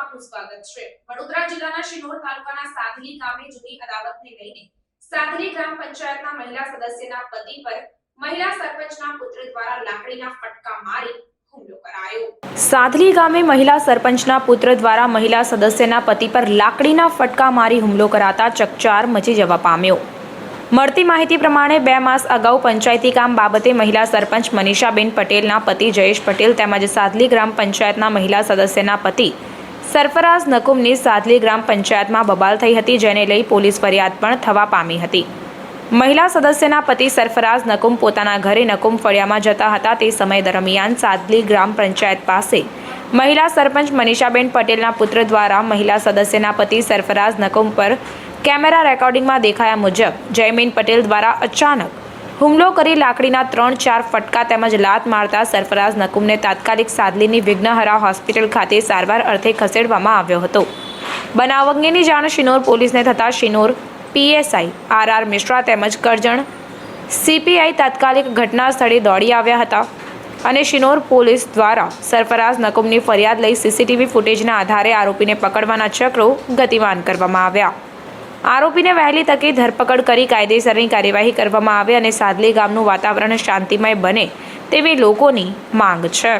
આપનું સ્વાગત છે. વડોદરા જિલ્લાના શિનોર તાલુકાના સાધલી ગામે જૂની અદાવતને લઈને સાધલી ગ્રામ પંચાયતના મહિલા સદસ્યના પતિ પર મહિલા સરપંચના પુત્ર દ્વારા લાકડીના ફટકા મારી સાધલી ગામે મહિલા સરપંચના પુત્ર દ્વારા મહિલા સદસ્યના પતિ પર લાકડીના ફટકા મારી હુમલો કરાતા ચકચાર મચી જવા પામ્યો. મળતી માહિતી પ્રમાણે બે માસ અગાઉ પંચાયતી કામ બાબતે મહિલા સરપંચ મનીષાબેન પટેલના પતિ જયેશ પટેલ તેમજ સાધલી ગ્રામ પંચાયતના મહિલા સદસ્યના પતિ સરફરાઝ નકુમની સાદલી ગ્રામ પંચાયતમાં બબાલ થઈ હતી, જેને લઈ પોલીસ ફરિયાદ પણ થવા પામી હતી. મહિલા સદસ્યના પતિ સરફરાઝ નકુમ પોતાના ઘરે નકુમ ફળિયામાં જતા હતા. તે સમય દરમિયાન સાદલી ગ્રામ પંચાયત પાસે મહિલા સરપંચ મનીષાબેન પટેલના પુત્ર દ્વારા મહિલા સદસ્યના પતિ સરફરાઝ નકુમ પર કેમેરા રેકોર્ડિંગમાં દેખાયા મુજબ જયમીન પટેલ દ્વારા અચાનક હુમલો કરી લાકડીના ત્રણ, ચાર ફટકા તેમજ લાત મારતા સરફરાઝ નકુમને તાત્કાલિક સાદલીની વિઘ્નહરા હોસ્પિટલ ખાતે સારવાર અર્થે ખસેડવામાં આવ્યો હતો. બનાવ અંગેની જાણ શિનોર પોલીસને થતાં Sinor PSI R R Mishra તેમજ કરજણ સીપીઆઈ તાત્કાલિક ઘટના સ્થળે દોડી આવ્યા હતા અને શિનોર પોલીસ દ્વારા સરફરાઝ નકુમની ફરિયાદ લઈ સીસીટીવી ફૂટેજના આધારે આરોપીને પકડવાના ચક્રો ગતિમાન કરવામાં આવ્યા. આરોપીને વહેલી તકે ધરપકડ કરી કાયદેસરની કાર્યવાહી કરવામાં આવે અને સાદલી ગામનું વાતાવરણ શાંતિમય બને તેવી લોકોની માંગ છે.